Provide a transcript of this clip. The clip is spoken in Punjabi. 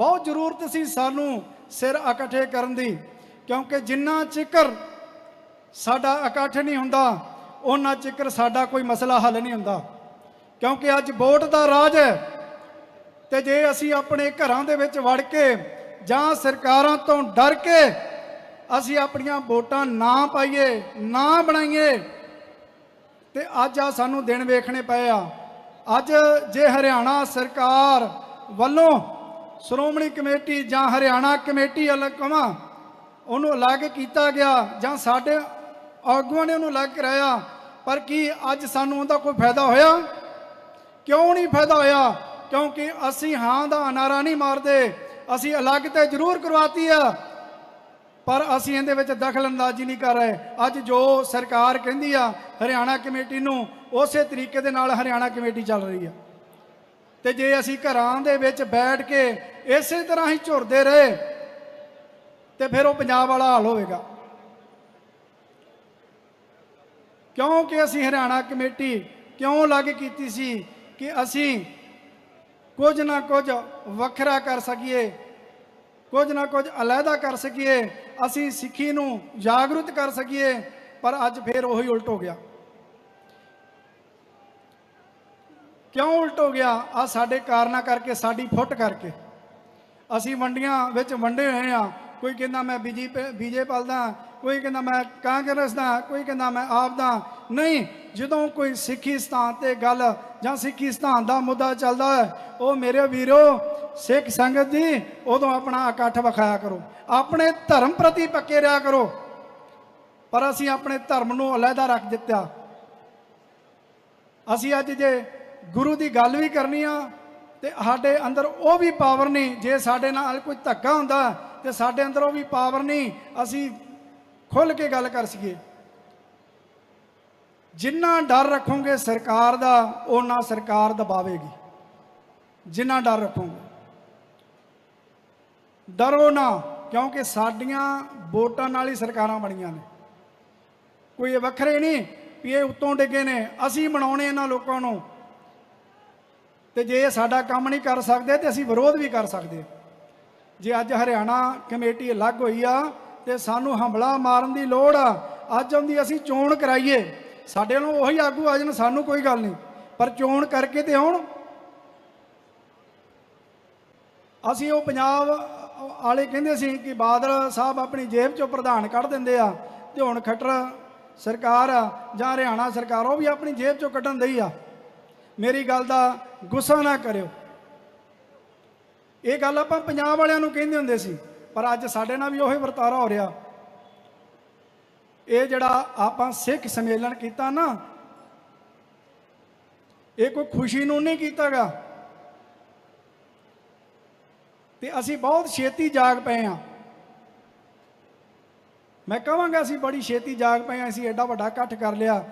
ਬਹੁਤ ਜ਼ਰੂਰਤ ਸੀ ਸਾਨੂੰ ਸਿਰ ਇਕੱਠੇ ਕਰਨ ਦੀ, ਕਿਉਂਕਿ ਜਿੰਨਾ ਚਿਕਰ ਸਾਡਾ ਇਕੱਠ ਨਹੀਂ ਹੁੰਦਾ ਉਹਨਾਂ ਚਿਕਰ ਸਾਡਾ ਕੋਈ ਮਸਲਾ ਹੱਲ ਨਹੀਂ ਹੁੰਦਾ। ਕਿਉਂਕਿ ਅੱਜ ਵੋਟ ਦਾ ਰਾਜ ਹੈ ਤੇ ਜੇ ਅਸੀਂ ਆਪਣੇ ਘਰਾਂ ਦੇ ਵਿੱਚ ਵੜ ਕੇ ਜਾਂ ਸਰਕਾਰਾਂ ਤੋਂ ਡਰ ਕੇ ਅਸੀਂ ਆਪਣੀਆਂ ਵੋਟਾਂ ਨਾ ਪਾਈਏ, ਨਾ ਬਣਾਈਏ, ਤੇ ਅੱਜ ਆ ਸਾਨੂੰ ਦਿਨ ਵੇਖਣੇ ਪਏ ਆ। ਅੱਜ ਜੇ ਹਰਿਆਣਾ ਸਰਕਾਰ ਵੱਲੋਂ ਸ਼੍ਰੋਮਣੀ ਕਮੇਟੀ ਜਾਂ ਹਰਿਆਣਾ ਕਮੇਟੀ ਅਲੱਗ ਕਵਾਂ, ਉਹਨੂੰ ਅਲੱਗ ਕੀਤਾ ਗਿਆ ਜਾਂ ਸਾਡੇ ਆਗੂਆਂ ਨੇ ਉਹਨੂੰ ਅਲੱਗ ਕਰਾਇਆ, ਪਰ ਕੀ ਅੱਜ ਸਾਨੂੰ ਉਹਦਾ ਕੋਈ ਫਾਇਦਾ ਹੋਇਆ? ਕਿਉਂ ਨਹੀਂ ਫਾਇਦਾ ਹੋਇਆ? ਕਿਉਂਕਿ ਅਸੀਂ ਹਾਂ ਦਾ ਅਨਾਰਾ ਨਹੀਂ ਮਾਰਦੇ, ਅਸੀਂ ਅਲੱਗ ਤੇ ਜ਼ਰੂਰ ਕਰਵਾਤੀ ਆ, ਪਰ ਅਸੀਂ ਇਹਦੇ ਵਿੱਚ ਦਖਲ ਅੰਦਾਜ਼ੀ ਨਹੀਂ ਕਰ ਰਹੇ। ਅੱਜ ਜੋ ਸਰਕਾਰ ਕਹਿੰਦੀ ਆ ਹਰਿਆਣਾ ਕਮੇਟੀ ਨੂੰ, ਉਸੇ ਤਰੀਕੇ ਦੇ ਨਾਲ ਹਰਿਆਣਾ ਕਮੇਟੀ ਚੱਲ ਰਹੀ ਆ। ਤੇ ਜੇ ਅਸੀਂ ਘਰਾਂ ਦੇ ਵਿੱਚ ਬੈਠ ਕੇ ਇਸੇ ਤਰ੍ਹਾਂ ਹੀ ਝੁਰਦੇ ਰਹੇ, ਤੇ ਫਿਰ ਉਹ ਪੰਜਾਬ ਵਾਲਾ ਹਾਲ ਹੋਵੇਗਾ। ਕਿਉਂਕਿ ਅਸੀਂ ਹਰਿਆਣਾ ਕਮੇਟੀ ਕਿਉਂ ਲੱਗ ਕੀਤੀ ਸੀ ਕਿ ਅਸੀਂ ਕੁਝ ਨਾ ਕੁਝ ਵੱਖਰਾ ਕਰ ਸਕੀਏ, ਕੁਝ ਨਾ ਕੁਝ ਅਲੱਗਾ ਕਰ ਸਕੀਏ, ਅਸੀਂ ਸਿੱਖੀ ਨੂੰ ਜਾਗਰੂਕ ਕਰ ਸਕੀਏ, ਪਰ ਅੱਜ ਫੇਰ ਉਹੀ ਉਲਟ ਹੋ ਗਿਆ। ਕਿਉਂ ਉਲਟ ਹੋ ਗਿਆ? ਆ ਸਾਡੇ ਕਾਰਨਾਂ ਕਰਕੇ, ਸਾਡੀ ਫੁੱਟ ਕਰਕੇ। ਅਸੀਂ ਵੰਡੀਆਂ ਵਿੱਚ ਵੰਡੇ ਹੋਏ ਆ ਕੋਈ ਕਹਿੰਦਾ ਮੈਂ ਬੀਜੇਪੀ ਬੀਜੇਪੀ ਦਾ ਕੋਈ ਕਹਿੰਦਾ ਮੈਂ ਕਾਂਗਰਸ ਦਾ, ਕੋਈ ਕਹਿੰਦਾ ਮੈਂ ਆਪ ਦਾ। ਨਹੀਂ, ਜਦੋਂ ਕੋਈ ਸਿੱਖੀ ਸਥਾਨ ਤੇ ਗੱਲ ਜਾਂ ਸਿੱਖੀ ਸਥਾਨ ਦਾ ਮੁੱਦਾ ਚੱਲਦਾ ਹੈ, ਉਹ ਮੇਰੇ ਵੀਰੋ, ਸਿੱਖ ਸੰਗਤ ਜੀ, ਉਦੋਂ ਆਪਣਾ ਇਕੱਠ ਵਿਖਾਇਆ ਕਰੋ। ਆਪਣੇ ਧਰਮ ਪ੍ਰਤੀ ਪੱਕੇ ਰਿਹਾ ਕਰੋ। ਪਰ ਅਸੀਂ ਆਪਣੇ ਧਰਮ ਨੂੰ ਅਲੱਗਾ ਰੱਖ ਦਿੱਤਾ। ਅਸੀਂ ਅੱਜ ਜੇ ਗੁਰੂ ਦੀ ਗੱਲ ਵੀ ਕਰਨੀ ਆ ਤੇ ਸਾਡੇ ਅੰਦਰ ਉਹ ਵੀ ਪਾਵਰ ਨਹੀਂ। ਜੇ ਸਾਡੇ ਨਾਲ ਕੋਈ ਧੱਕਾ ਹੁੰਦਾ ਤੇ ਸਾਡੇ ਅੰਦਰ ਉਹ ਵੀ ਪਾਵਰ ਨਹੀਂ। ਅਸੀਂ ਖੁੱਲ ਕੇ ਗੱਲ ਕਰ ਸਕੀਏ। ਜਿੰਨਾ ਡਰ ਰੱਖੋਗੇ ਸਰਕਾਰ ਦਾ ਉਹਨਾਂ ਸਰਕਾਰ ਦਬਾਵੇਗੀ। ਜਿੰਨਾ ਡਰ ਰੱਖੋਗੇ। ਡਰੋ ਨਾ, ਕਿਉਂਕਿ ਸਾਡੀਆਂ ਵੋਟਾਂ ਨਾਲ ਹੀ ਸਰਕਾਰਾਂ ਬਣੀਆਂ ਨੇ। ਕੋਈ ਵੱਖਰੇ ਨਹੀਂ ਵੀ ਇਹ ਉੱਤੋਂ ਡਿੱਗੇ ਨੇ। ਅਸੀਂ ਬਣਾਉਣੇ ਇਹਨਾਂ ਲੋਕਾਂ ਨੂੰ। ਤੇ ਜੇ ਇਹ ਸਾਡਾ ਕੰਮ ਨਹੀਂ ਕਰ ਸਕਦੇ ਤੇ ਅਸੀਂ ਵਿਰੋਧ ਵੀ ਕਰ ਸਕਦੇ। ਜੇ ਅੱਜ ਹਰਿਆਣਾ ਕਮੇਟੀ ਅਲੱਗ ਹੋਈ ਆ ਤੇ ਸਾਨੂੰ ਹਮਲਾ ਮਾਰਨ ਦੀ ਲੋੜ ਆ, ਅੱਜ ਉਹਦੀ ਅਸੀਂ ਚੋਣ ਕਰਾਈਏ। ਸਾਡੇ ਨੂੰ ਉਹੀ ਆਗੂ ਆ ਜਾਣ, ਸਾਨੂੰ ਕੋਈ ਗੱਲ ਨਹੀਂ। ਪਰ ਚੋਣ ਕਰਕੇ ਤੇ ਆਉਣ। ਅਸੀਂ ਉਹ ਪੰਜਾਬ ਵਾਲੇ ਕਹਿੰਦੇ ਸੀ ਕਿ ਬਾਦਲ ਸਾਹਿਬ ਆਪਣੀ ਜੇਬ ਚੋਂ ਪ੍ਰਧਾਨ ਕੱਢ ਦਿੰਦੇ ਆ ਤੇ ਹੁਣ ਖੱਟਰ ਸਰਕਾਰ ਆ ਜਾਂ ਹਰਿਆਣਾ ਸਰਕਾਰ, ਉਹ ਵੀ ਆਪਣੀ ਜੇਬ ਚੋਂ ਕੱਢਣ ਦਈ ਆ। ਮੇਰੀ ਗੱਲ ਦਾ ਗੁੱਸਾ ਨਾ ਕਰਿਓ। ਇਹ ਗੱਲ ਆਪਾਂ ਪੰਜਾਬ ਵਾਲਿਆਂ ਨੂੰ ਕਹਿੰਦੇ ਹੁੰਦੇ ਸੀ, ਪਰ ਅੱਜ ਸਾਡੇ ਨਾਲ ਵੀ ਉਹੀ ਵਰਤਾਰਾ ਹੋ ਰਿਹਾ। ਇਹ ਜਿਹੜਾ ਆਪਾਂ ਸਿੱਖ ਸੰਮੇਲਨ ਕੀਤਾ ਨਾ, ਇਹ ਕੋਈ ਖੁਸ਼ੀ ਨੂੰ ਨਹੀਂ ਕੀਤਾਗਾ। ਤੇ ਅਸੀਂ ਬਹੁਤ ਛੇਤੀ ਜਾਗ ਪਏ ਆ ਮੈਂ ਕਹਾਂਗਾ ਅਸੀਂ ਬੜੀ ਛੇਤੀ ਜਾਗ ਪਏ ਆ ਅਸੀਂ ਐਡਾ ਵੱਡਾ ਇਕੱਠ ਕਰ ਲਿਆ।